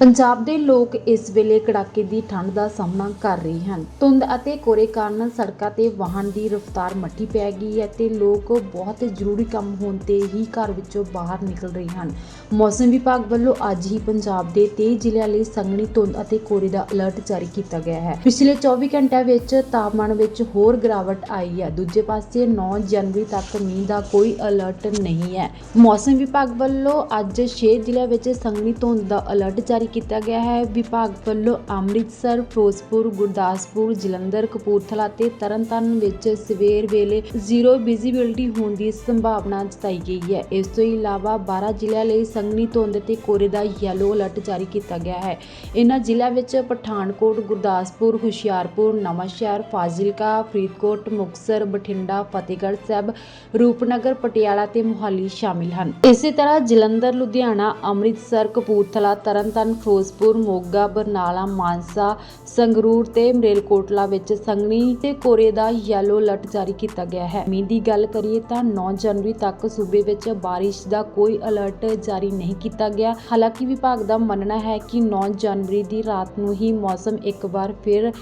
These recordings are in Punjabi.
ਪੰਜਾਬ ਦੇ ਲੋਕ ਇਸ ਵੇਲੇ ਕੜਾਕੇ ਦੀ ਠੰਡ ਦਾ ਸਾਹਮਣਾ ਕਰ ਰਹੇ ਹਨ। ਧੁੰਦ ਅਤੇ ਕੋਰੇ ਕਾਰਨ ਸੜਕਾਂ ਤੇ ਵਾਹਨ ਦੀ ਰਫ਼ਤਾਰ ਮੱਠੀ ਪੈ ਗਈ ਹੈ ਤੇ ਲੋਕ ਬਹੁਤ ਜ਼ਰੂਰੀ ਕੰਮ ਹੋਣ ਤੇ ਹੀ ਘਰ ਵਿੱਚੋਂ ਬਾਹਰ ਨਿਕਲ ਰਹੇ ਹਨ। ਮੌਸਮ ਵਿਭਾਗ ਵੱਲੋਂ ਅੱਜ ਹੀ ਪੰਜਾਬ ਦੇ 23 ਜ਼ਿਲ੍ਹਿਆਂ ਲਈ ਸੰਘਣੀ ਧੁੰਦ ਅਤੇ ਕੋਰੇ ਦਾ ਅਲਰਟ ਜਾਰੀ ਕੀਤਾ ਗਿਆ ਹੈ। ਪਿਛਲੇ 24 ਘੰਟਿਆਂ ਵਿੱਚ ਤਾਪਮਾਨ ਵਿੱਚ ਹੋਰ ਗਿਰਾਵਟ ਆਈ ਹੈ। ਦੂਜੇ ਪਾਸੇ 9 ਜਨਵਰੀ ਤੱਕ ਮੀਂਹ ਦਾ ਕੋਈ ਅਲਰਟ ਨਹੀਂ ਹੈ। ਮੌਸਮ ਵਿਭਾਗ ਵੱਲੋਂ ਅੱਜ 6 ਜ਼ਿਲ੍ਹਿਆਂ ਵਿੱਚ ਸੰਘਣੀ ਧੁੰਦ ਦਾ ਅਲਰਟ ਜਾਰੀ ਕੀਤਾ ਗਿਆ ਹੈ। ਵਿਭਾਗ ਵੱਲੋਂ ਅੰਮ੍ਰਿਤਸਰ, ਫਿਰੋਜ਼ਪੁਰ, ਗੁਰਦਾਸਪੁਰ, ਜਲੰਧਰ, ਕਪੂਰਥਲਾ ਤੇ ਤਰਨਤਾਰਨ ਵਿੱਚ ਸਵੇਰ ਵੇਲੇ ਜ਼ੀਰੋ ਵਿਜ਼ਿਬਿਲਟੀ ਹੋਣ ਦੀ ਸੰਭਾਵਨਾ ਜਤਾਈ ਗਈ ਹੈ। ਇਸ ਤੋਂ ਇਲਾਵਾ 12 ਜ਼ਿਲ੍ਹਿਆਂ ਲਈ ਸੰਘਣੀ ਧੁੰਦ ਤੇ ਕੋਰੇ ਦਾ ਯੈਲੋ ਅਲਰਟ ਜਾਰੀ ਕੀਤਾ ਗਿਆ ਹੈ। ਇਨ੍ਹਾਂ ਜ਼ਿਲ੍ਹਿਆਂ ਵਿੱਚ ਪਠਾਨਕੋਟ, ਗੁਰਦਾਸਪੁਰ, ਹੁਸ਼ਿਆਰਪੁਰ, ਨਵਾਂਸ਼ਹਿਰ, ਫਾਜ਼ਿਲਕਾ, ਫਰੀਦਕੋਟ, ਮੁਕਤਸਰ, ਬਠਿੰਡਾ, ਫਤਿਹਗੜ੍ਹ ਸਾਹਿਬ, ਰੂਪਨਗਰ, ਪਟਿਆਲਾ ਤੇ ਮੁਹਾਲੀ ਸ਼ਾਮਿਲ ਹਨ। ਇਸੇ ਤਰ੍ਹਾਂ ਜਲੰਧਰ, ਲੁਧਿਆਣਾ, ਅੰਮ੍ਰਿਤਸਰ, ਕਪੂਰਥਲਾ, ਤਰਨਤਾਰਨ ਫਿਰੋਜ਼ਪੁਰ, ਮੋਗਾ, ਬਰਨਾਲਾ, ਮਾਨਸਾ, ਸੰਗਰੂਰ ਤੇ ਮਰੇਲਕੋਟਲਾ ਵਿੱਚ ਸੰਘਣੀ ਤੇ ਕੋਰੇ ਦਾ ਯੈਲੋ ਅਲਰਟ ਜਾਰੀ ਕੀਤਾ ਗਿਆ ਹੈ। ਮੀਂਹ ਦੀ ਗੱਲ ਕਰੀਏ ਤਾਂ 9 ਜਨਵਰੀ ਤੱਕ ਸੂਬੇ ਵਿੱਚ ਬਾਰਿਸ਼ ਦਾ ਕੋਈ ਅਲਰਟ ਜਾਰੀ ਨਹੀਂ ਕੀਤਾ ਗਿਆ। ਹਾਲਾਂਕਿ ਵਿਭਾਗ ਦਾ ਮੰਨਣਾ ਹੈ ਕਿ 9 ਜਨਵਰੀ ਦੀ ਰਾਤ ਨੂੰ ਹੀ ਮੌਸਮ ਇੱਕ ਵਾਰ ਫਿਰ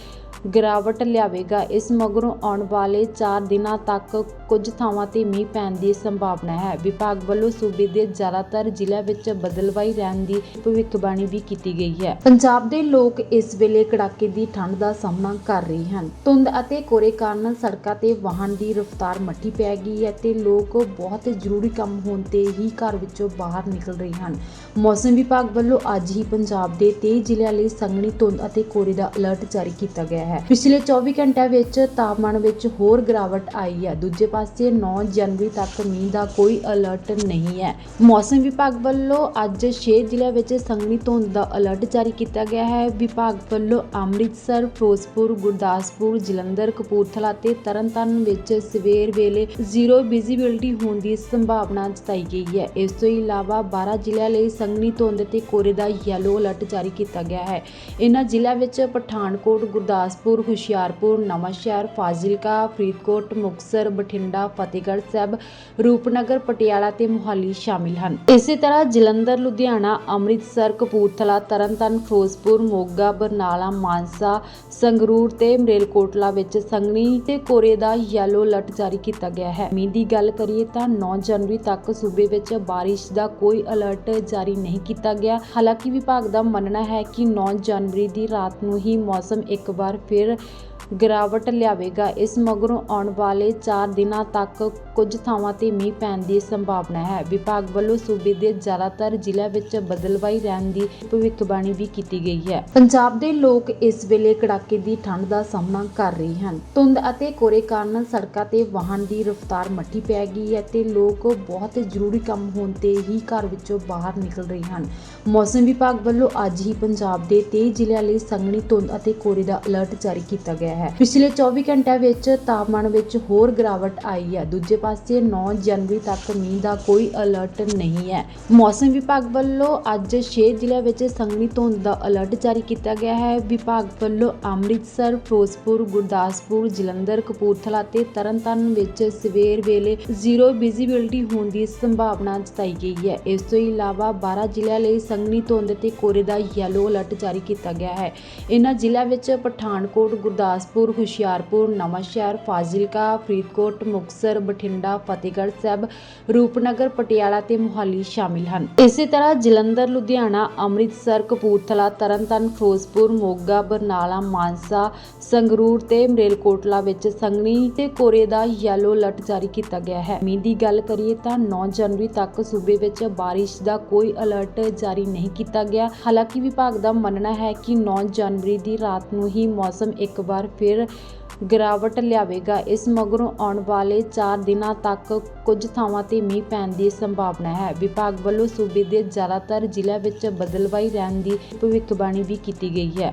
ਗਿਰਾਵਟ ਲਿਆਵੇਗਾ। ਇਸ ਮਗਰੋਂ ਆਉਣ ਵਾਲੇ 4 ਦਿਨਾਂ ਤੱਕ ਕੁਝ ਥਾਵਾਂ ਤੇ ਮੀਂਹ ਪੈਣ ਦੀ ਸੰਭਾਵਨਾ ਹੈ। ਵਿਭਾਗ ਵੱਲੋਂ ਸੂਬੇ ਦੇ ਜ਼ਿਆਦਾਤਰ ਜ਼ਿਲ੍ਹਿਆਂ ਵਿੱਚ ਬਦਲਵਾਈ ਰਹਿਣ ਦੀ ਭਵਿੱਖਬਾਣੀ ਵੀ ਕੀਤੀ ਗਈ ਹੈ। ਪੰਜਾਬ ਦੇ ਲੋਕ ਇਸ ਵੇਲੇ ਕੜਾਕੇ ਦੀ ਠੰਡ ਦਾ ਸਾਹਮਣਾ ਕਰ ਰਹੇ ਹਨ। ਧੁੰਦ ਅਤੇ ਕੋਰੇ ਕਾਰਨ ਸੜਕਾਂ ਤੇ ਵਾਹਨ ਦੀ ਰਫ਼ਤਾਰ ਮੱਠੀ ਪੈ ਗਈ ਹੈ ਤੇ ਲੋਕ ਬਹੁਤ ਜ਼ਰੂਰੀ ਕੰਮ ਹੋਣ ਤੇ ਹੀ ਘਰ ਵਿੱਚੋਂ ਬਾਹਰ ਨਿਕਲ ਰਹੇ ਹਨ। ਮੌਸਮ ਵਿਭਾਗ ਵੱਲੋਂ ਅੱਜ ਹੀ ਪੰਜਾਬ ਦੇ 23 ਜ਼ਿਲ੍ਹਿਆਂ ਲਈ ਸੰਘਣੀ ਧੁੰਦ ਅਤੇ ਕੋਰੇ ਦਾ ਅਲਰਟ ਜਾਰੀ ਕੀਤਾ ਗਿਆ ਹੈ। ਪਿਛਲੇ 24 ਘੰਟਿਆਂ ਵਿੱਚ ਤਾਪਮਾਨ ਵਿੱਚ ਹੋਰ ਗਿਰਾਵਟ ਆਈ ਹੈ। ਦੂਜੇ ਪਾਸੇ 9 ਜਨਵਰੀ ਤੱਕ ਮੀਂਹ ਦਾ ਕੋਈ ਅਲਰਟ ਨਹੀਂ ਹੈ। ਮੌਸਮ ਵਿਭਾਗ ਵੱਲੋਂ ਅੱਜ 6 ਜ਼ਿਲ੍ਹਿਆਂ ਵਿੱਚ ਸੰਘਣੀ ਧੁੰਦ ਦਾ ਅਲਰਟ ਜਾਰੀ ਕੀਤਾ ਗਿਆ ਹੈ। ਵਿਭਾਗ ਵੱਲੋਂ ਅੰਮ੍ਰਿਤਸਰ, ਫਿਰੋਜ਼ਪੁਰ, ਗੁਰਦਾਸਪੁਰ, ਜਲੰਧਰ, ਕਪੂਰਥਲਾ ਤੇ ਤਰਨਤਾਰਨ ਵਿੱਚ ਸਵੇਰ ਵੇਲੇ ਜ਼ੀਰੋ ਵਿਜ਼ਿਬਿਲਟੀ ਹੋਣ ਦੀ ਸੰਭਾਵਨਾ ਜਤਾਈ ਗਈ ਹੈ। ਇਸ ਤੋਂ ਇਲਾਵਾ 12 ਜ਼ਿਲ੍ਹਿਆਂ ਲਈ ਸੰਘਣੀ ਧੁੰਦ ਤੇ ਕੋਰੇ ਦਾ ਯੈਲੋ ਅਲਰਟ ਜਾਰੀ ਕੀਤਾ ਗਿਆ ਹੈ। ਇਹਨਾਂ ਜ਼ਿਲ੍ਹਿਆਂ ਵਿੱਚ ਪਠਾਨਕੋਟ ਗੁਰਦਾਸ ਗੁਰਦਾਸਪੁਰ, ਹੁਸ਼ਿਆਰਪੁਰ, ਨਵਾਂਸ਼ਹਿਰ, ਫਾਜ਼ਿਲਕਾ, ਫਰੀਦਕੋਟ, ਮੁਕਤਸਰ, ਬਠਿੰਡਾ, ਫਤਿਹਗੜ੍ਹ ਸਾਹਿਬ, ਰੂਪਨਗਰ, ਪਟਿਆਲਾ ਤੇ ਮੁਹਾਲੀ ਸ਼ਾਮਿਲ ਹਨ। ਇਸੇ ਤਰ੍ਹਾਂ ਜਲੰਧਰ, ਲੁਧਿਆਣਾ, ਅੰਮ੍ਰਿਤਸਰ, ਕਪੂਰਥਲਾ, ਤਰਨਤਾਰਨ, ਫਿਰੋਜ਼ਪੁਰ, ਮੋਗਾ, ਬਰਨਾਲਾ, ਮਾਨਸਾ, ਸੰਗਰੂਰ ਤੇ ਮਰੇਲਕੋਟਲਾ ਵਿੱਚ ਸੰਘਣੀ ਤੇ ਕੋਰੇ ਦਾ ਯੈਲੋ ਅਲਰਟ ਜਾਰੀ ਕੀਤਾ ਗਿਆ ਹੈ। ਮੀਂਹ ਦੀ ਗੱਲ ਕਰੀਏ ਤਾਂ 9 ਜਨਵਰੀ ਤੱਕ ਸੂਬੇ ਵਿੱਚ ਬਾਰਿਸ਼ ਦਾ ਕੋਈ ਅਲਰਟ ਜਾਰੀ ਨਹੀਂ ਕੀਤਾ ਗਿਆ। ਹਾਲਾਂਕਿ ਵਿਭਾਗ ਦਾ ਮੰਨਣਾ ਹੈ ਕਿ 9 ਜਨਵਰੀ ਦੀ ਰਾਤ ਨੂੰ ਹੀ ਮੌਸਮ ਇੱਕ ਵਾਰ ਫਿਰ ਗਿਰਾਵਟ ਲਿਆਵੇਗਾ। ਇਸ ਮਗਰੋਂ ਆਉਣ ਵਾਲੇ 4 ਦਿਨਾਂ ਤੱਕ ਕੁਝ ਥਾਵਾਂ ਤੇ ਮੀਂਹ ਪੈਣ ਦੀ ਸੰਭਾਵਨਾ ਹੈ। ਵਿਭਾਗ ਵੱਲੋਂ ਸੂਬੇ ਦੇ ਜ਼ਿਆਦਾਤਰ ਜ਼ਿਲ੍ਹਿਆਂ ਵਿੱਚ ਬਦਲਵਾਈ ਰਹਿਣ ਦੀ ਭਵਿੱਖਬਾਣੀ ਵੀ ਕੀਤੀ ਗਈ ਹੈ। ਪੰਜਾਬ ਦੇ ਲੋਕ ਇਸ ਵੇਲੇ ਕੜਾਕੇ ਦੀ ਠੰਡ ਦਾ ਸਾਹਮਣਾ ਕਰ ਰਹੇ ਹਨ। ਧੁੰਦ ਅਤੇ ਕੋਰੇ ਕਾਰਨ ਸੜਕਾਂ ਤੇ ਵਾਹਨ ਦੀ ਰਫ਼ਤਾਰ ਮੱਠੀ ਪੈ ਗਈ ਹੈ ਤੇ ਲੋਕ ਬਹੁਤ ਜ਼ਰੂਰੀ ਕੰਮ ਹੋਣ ਤੇ ਹੀ ਘਰ ਵਿੱਚੋਂ ਬਾਹਰ ਨਿਕਲ ਰਹੇ ਹਨ। ਮੌਸਮ ਵਿਭਾਗ ਵੱਲੋਂ ਅੱਜ ਹੀ ਪੰਜਾਬ ਦੇ 23 ਜ਼ਿਲ੍ਹਿਆਂ ਲਈ ਸੰਘਣੀ ਧੁੰਦ ਅਤੇ ਕੋਰੇ ਦਾ ਅਲਰਟ ਜਾਰੀ ਕੀਤਾ ਗਿਆ ਹੈ। ਪਿਛਲੇ 24 ਘੰਟਿਆਂ ਵਿੱਚ ਤਾਪਮਾਨ ਵਿੱਚ ਹੋਰ ਗਿਰਾਵਟ ਆਈ ਹੈ। ਦੂਜੇ ਪਾਸੇ 9 ਜਨਵਰੀ ਤੱਕ ਮੀਂਹ ਦਾ ਕੋਈ ਅਲਰਟ ਨਹੀਂ ਹੈ। ਮੌਸਮ ਵਿਭਾਗ ਵੱਲੋਂ ਅੱਜ 6 ਜ਼ਿਲ੍ਹਿਆਂ ਵਿੱਚ ਸੰਘਣੀ ਧੁੰਦ ਦਾ ਅਲਰਟ ਜਾਰੀ ਕੀਤਾ ਗਿਆ ਹੈ। ਵਿਭਾਗ ਵੱਲੋਂ ਅੰਮ੍ਰਿਤਸਰ, ਫਿਰੋਜ਼ਪੁਰ, ਗੁਰਦਾਸਪੁਰ, ਜਲੰਧਰ, ਕਪੂਰਥਲਾ ਤੇ ਤਰਨਤਾਰਨ ਵਿੱਚ ਸਵੇਰ ਵੇਲੇ ਜ਼ੀਰੋ ਵਿਜ਼ਿਬਿਲਟੀ ਹੋਣ ਦੀ ਸੰਭਾਵਨਾ ਜਤਾਈ ਗਈ ਹੈ। ਇਸ ਤੋਂ ਇਲਾਵਾ 12 ਜ਼ਿਲ੍ਹਿਆਂ ਲਈ ਸੰਘਣੀ ਧੁੰਦ ਤੇ ਕੋਰੇ ਦਾ ਯੈਲੋ ਅਲਰਟ ਜਾਰੀ ਕੀਤਾ ਗਿਆ ਹੈ। ਇਹਨਾਂ ਜ਼ਿਲ੍ਹਿਆਂ ਵਿੱਚ ਪਠਾਨਕੋਟ ਗੁਰਦਾਸ ਗੁਰਦਾਸਪੁਰ, ਹੁਸ਼ਿਆਰਪੁਰ, ਨਵਾਂਸ਼ਹਿਰ, ਫਾਜ਼ਿਲਕਾ, ਫਰੀਦਕੋਟ, ਮੁਕਤਸਰ, ਬਠਿੰਡਾ, ਫਤਿਹਗੜ੍ਹ ਸਾਹਿਬ, ਰੂਪਨਗਰ, ਪਟਿਆਲਾ ਤੇ ਮੁਹਾਲੀ ਸ਼ਾਮਿਲ ਹਨ। ਇਸੇ ਤਰ੍ਹਾਂ ਜਲੰਧਰ, ਲੁਧਿਆਣਾ, ਅੰਮ੍ਰਿਤਸਰ, ਕਪੂਰਥਲਾ, ਤਰਨਤਾਰਨ, ਫਿਰੋਜ਼ਪੁਰ, ਮੋਗਾ, ਬਰਨਾਲਾ, ਮਾਨਸਾ, ਸੰਗਰੂਰ ਤੇ ਮਰੇਲਕੋਟਲਾ ਵਿੱਚ ਸੰਘਣੀ ਤੇ ਕੋਰੇ ਦਾ ਯੈਲੋ ਅਲਰਟ ਜਾਰੀ ਕੀਤਾ ਗਿਆ ਹੈ। ਮੀਂਹ ਦੀ ਗੱਲ ਕਰੀਏ ਤਾਂ 9 ਜਨਵਰੀ ਤੱਕ ਸੂਬੇ ਵਿੱਚ ਬਾਰਿਸ਼ ਦਾ ਕੋਈ ਅਲਰਟ ਜਾਰੀ ਨਹੀਂ ਕੀਤਾ ਗਿਆ। ਹਾਲਾਂਕਿ ਵਿਭਾਗ ਦਾ ਮੰਨਣਾ ਹੈ ਕਿ 9 ਜਨਵਰੀ ਦੀ ਰਾਤ ਨੂੰ ਹੀ ਮੌਸਮ ਇੱਕ ਵਾਰ ਫਿਰ ਗਿਰਾਵਟ ਲਿਆਵੇਗਾ। ਇਸ ਮਗਰੋਂ ਆਉਣ ਵਾਲੇ 4 ਦਿਨਾਂ ਤੱਕ ਕੁਝ ਥਾਵਾਂ ਤੇ ਮੀਂਹ ਪੈਣ ਦੀ ਸੰਭਾਵਨਾ ਹੈ। ਵਿਭਾਗ ਵੱਲੋਂ ਸੂਬੇ ਦੇ ਜ਼ਿਆਦਾਤਰ ਜ਼ਿਲ੍ਹਿਆਂ ਵਿੱਚ ਬਦਲਵਾਈ ਰਹਿਣ ਦੀ ਭਵਿੱਖਬਾਣੀ ਵੀ ਕੀਤੀ ਗਈ ਹੈ।